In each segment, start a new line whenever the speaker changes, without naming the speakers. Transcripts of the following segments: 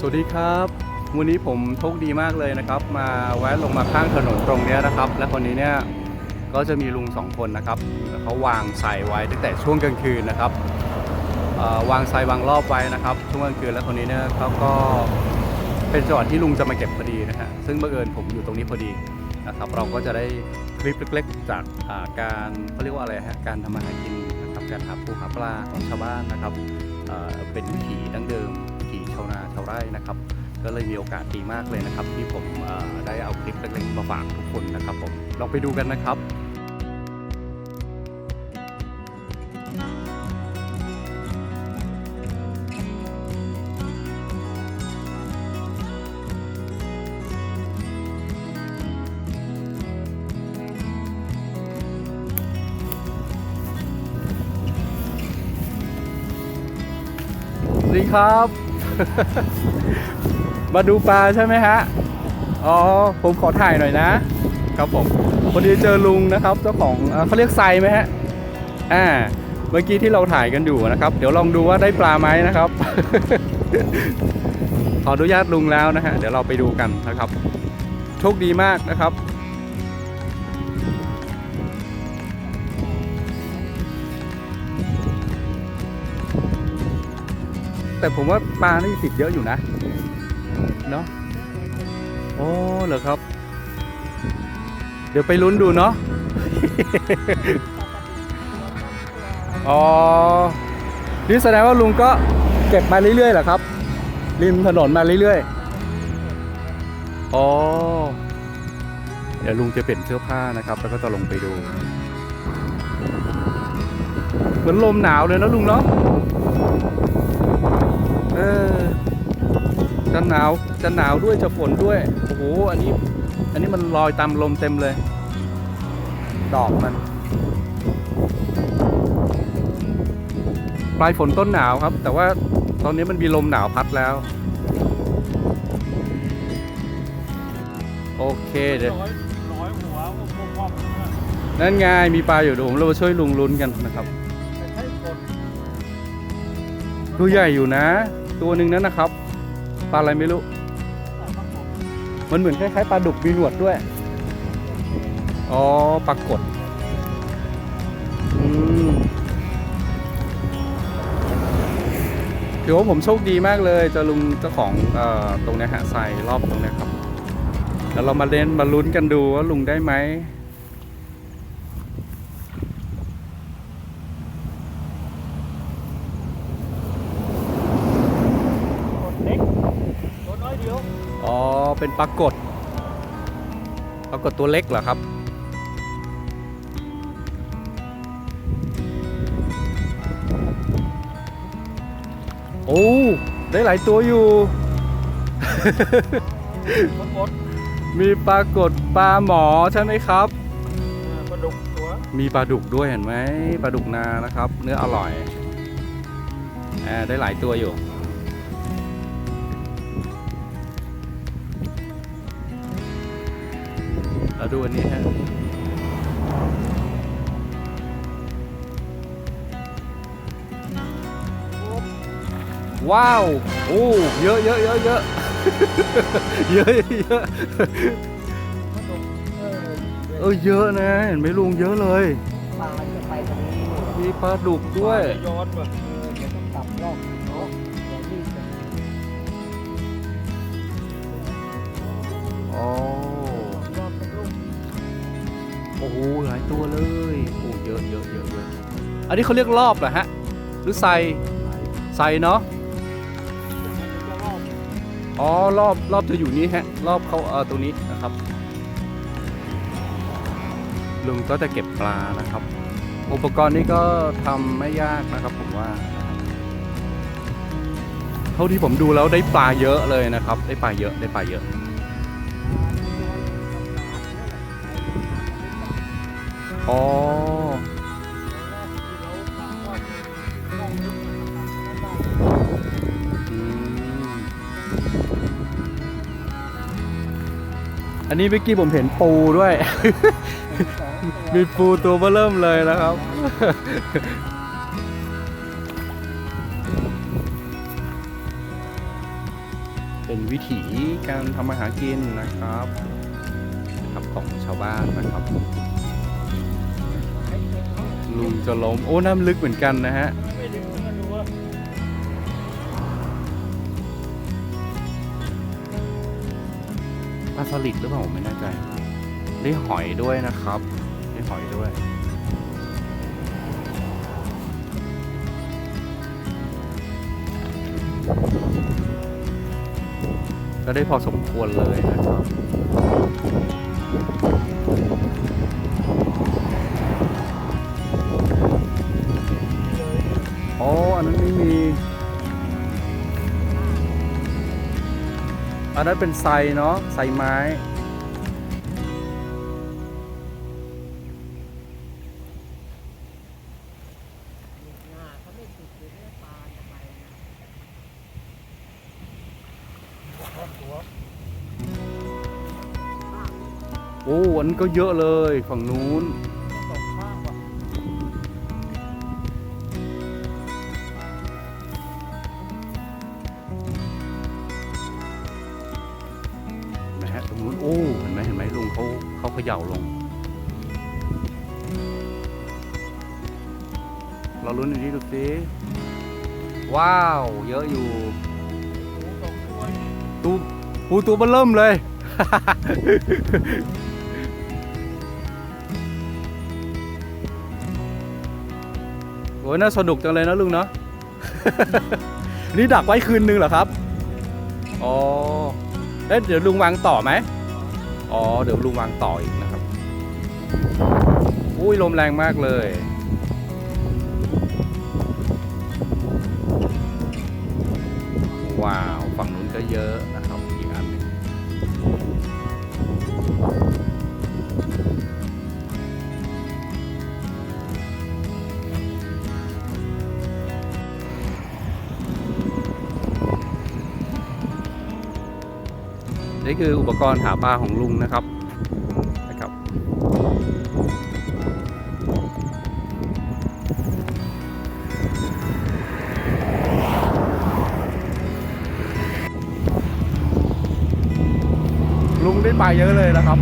สวัสดีครับ วันนี้ผมโชคดีมากเลยนะครับ มาแวะลงมาข้างถนนตรงนี้นะครับ และคนนี้เนี่ยก็จะมีลุงสองคนนะครับเขาวางใส่ไว้ตั้งแต่ช่วงกลางคืนนะครับวางใส่วางรอบไว้นะครับ ช่วงกลางคืนแล้วคนนี้เนี่ยเขาก็เป็นจังหวะที่ลุงจะมาเก็บพอดีนะฮะซึ่งบังเอิญผมอยู่ตรงนี้พอดีนะครับเราก็จะได้คลิปเล็ก ๆ จากาการเขาเรียกว่าอะไรฮะการทำมาหากินนะครับการหาปูหาปลาของชาวบ้านนะครับเป็นวิถีดั้งเดิมาวนาชาวไร่นะครับ ก็เลยมีโอกาสดีมากเลยนะครับ ที่ผมได้เอาคลิปเล็กๆมาฝากทุกคนนะครับผมลองไปดูกันนะครับสวัสดีครับ มาดูปลาใช่ไหมฮะ อ๋อ ผมขอถ่ายหน่อยนะ ครับผมพอดีเจอลุงนะครับ เจ้าของเอ่อเขาเรียกไซไหมฮะ อ่า เมื่อกี้ที่เราถ่ายกันอยู่นะครับ เดี๋ยวลองดูว่าได้ปลาไหมนะครับ ขออนุญาตลุงแล้วนะฮะ เดี๋ยวเราไปดูกันนะครับ โชคดีมากนะครับ แต่ผมว่าปลานี่ติดเยอะอยู่นะเนาะโอ้เหรอครับ เดี๋ยวไปลุ้นดูเนาะอ๋อนี่แสดงว่าลุงก็เก็บมาเรื่อยๆเหรอครับริมถนนมาเรื่อยๆอ๋อเดี๋ยวลุงจะเปลี่ยนเสื้อผ้านะครับ แล้วก็จะลงไปดูเหมือนลมหนาวเลยนะลุงเนาะ เออจะหนาวจะหนาวด้วยจะฝนด้วย โอ้โห อันนี้ อันนี้มันลอยตามลมเต็มเลย ดอกมัน ปลายฝนต้นหนาวครับ แต่ว่าตอนนี้มันมีลมหนาวพัดแล้ว โอเคเดี๋ยว
ร้อยร้อยหัวพวกพวกพวก
นั่นไงมีปลาอยู่เดี๋ยวผมเรามาช่วยลุงลุ้นกันนะครับ
แต่ใช้คน
ตัวใหญ่อยู่นะ ตัวหนึ่งนั้นนะครับ ปลาอะไรไม่รู้ มันเหมือนคล้ายๆปลาดุกมีหนวดด้วย อ๋อปลากดถือว่าผมโชคดีมากเลยเจะลุงเจ้าของออตรงนี้ยฮะใส่รอบตรงนี้ครับ แล้วเรามาเล่นมาลุ้นกันดูว่าลุงได้ไหม
คนเล็กตัวน้อยเดียว
อ๋อ เป็นปลากดปลากดตัวเล็กเหรอครับโอ้ได้หลายตัวอยู่
ปรากฏ
มีปลากดปลาหมอใช่ไหมครับ
ปลาดุกตัว
มีปลาดุกด้วยเห็นไหมปลาดุกนานะครับ เนื้ออร่อยอ่าได้หลายตัวอยู่ ดูอันนี้ฮะว้าว โอ้เยอะเยอะเยอะเยอะเยอะเยอะ
เออ
เยอะนะเห็นไหมลุงเยอะเลย
ปลาจะไปตรงนี้
มีปลาดุกด้วย
ย้อนแบบ
เดี๋ยวต้องกลับรอบเนาะอย่ารีบกัน
อ๋ โอ้โหหลายตัวเลยโอ้เยอะเยอะเยอะเยอะอันนี้เขาเรียกรอบเหรอฮะ หรือไซไซเนาะ
อ๋
อรอบรอบจะอยู่นี้ฮะ รอบเขาเออตรงนี้นะครับลุงก็จะเก็บปลานะครับ อุปกรณ์นี้ก็ทำไม่ยากนะครับผมว่า เท่าที่ผมดูแล้วได้ปลาเยอะเลยนะครับ ได้ปลาเยอะได้ปลาเยอะ อ๋ออืมอันนี้เมื่อกี้ผมเห็นปูด้วย มีปูตัวเบเริ่มเลยนะครับ เป็นวิถีการทำมาหากินนะครับ ครับของชาวบ้านนะครับ จะล้ม โอ้ น้ำลึกเหมือนกันนะฮะปลาสลิดหรือเปล่าผมไม่แน่ใจ ได้หอยด้วยนะครับ ได้หอยด้วยก็ได้พอสมควรเลยนะครับ อันนั้นเป็นไซเนาะไซไม้ โอ้อันก็เยอะเลยฝั่งนู้น ย่าลง เราลุ้นอันนี้ดูสิว้าว เยอะอยู่
สูงสองตัวนี่
ตูปูตัวเบนเริ่มเลย โอ้ยน่าสนุกจังเลยนะลุงเนาะ นี่ดักไว้คืนนึงเหรอครับ อ๋อ เอ๊ะเดี๋ยวลุงวางต่อไหม อ๋อ เดี๋ยวลุงวางต่ออีกนะครับ อุ้ยลมแรงมากเลย ว้าว ฝั่งนู้นก็เยอะนะ นี่คืออุปกรณ์หาปลาของลุงนะครับนะครับ ลุงได้ปลาเยอะเลยนะครับ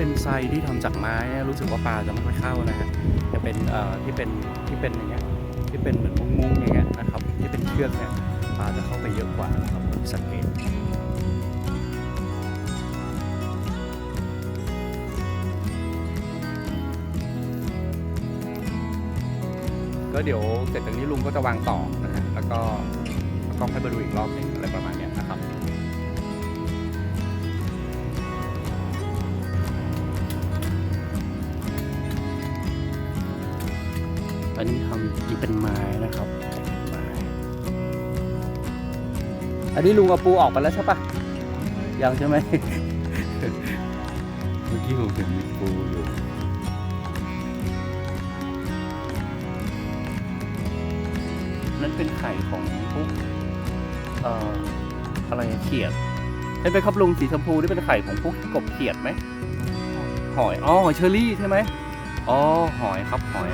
เป็นไซที่ทำจากไม้รู้สึกว่าปลาจะไม่ค่อยเข้านะฮะจะเป็นเอ่อที่เป็นที่เป็นอย่างเงี้ยที่เป็นเหมือนมุ้งๆอย่างเงี้ยนะครับที่เป็นเชือกเนี่ยปลาจะเข้าไปเยอะกว่านะครับสังเกตก็เดี๋ยวเสร็จจากนี้ลุงก็จะวางต่อนะฮะแล้วก็แล้วก็ค่อยมาดูอีกรอบหนึงอะไรประมาณ อันนี้ทำที่เป็นไม้นะครับเป็นไม้อันนี้ลุงเอาปูออกไปแล้วใช่ปะยังใช่ไหม เมื่อกี้ผมเห็นมีปูอยู่นั่นเป็นไข่ของพวกเอ่ออะไรอะเขียดใช่ไหมครับลุงสีชมพูนี่เป็นไข่ของพวกกบเขียดไหมหอยอ๋อหอยเชอรี่ใช่ไหมอ๋อหอยครับหอย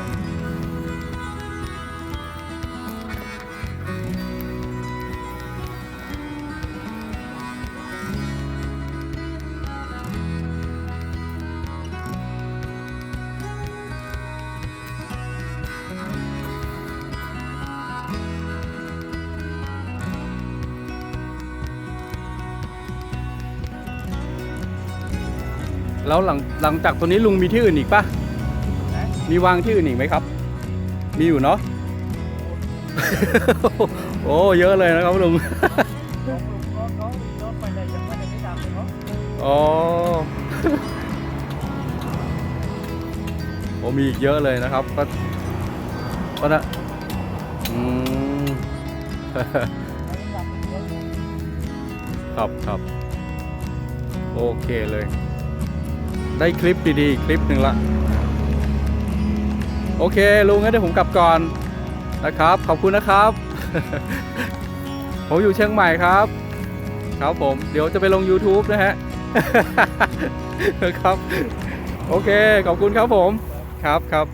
แล้วหลังหลังจากตัวนี้ลุงมีที่อื่นอีกปะมีวางที่อื่นอีกไหมครับ มีอยู่เนาะ โอ้เยอะเลยนะครับลุง
น้องน้องน้องน้องไปไหนยังไม่ได้ไม่ดำเลยเนาะ
อ๋อโอ้มีอีกเยอะเลยนะครับ ก็ก็นะอืมครับครับโอเคเลย ได้คลิปดีๆ คลิปหนึ่งละ โอเค ลุงงั้นเดี๋ยวผมกลับก่อนนะครับ ขอบคุณนะครับ ผมอยู่เชียงใหม่ครับ ครับผม เดี๋ยวจะไปลง YouTube นะฮะครับ โอเค ขอบคุณครับผม ครับครับ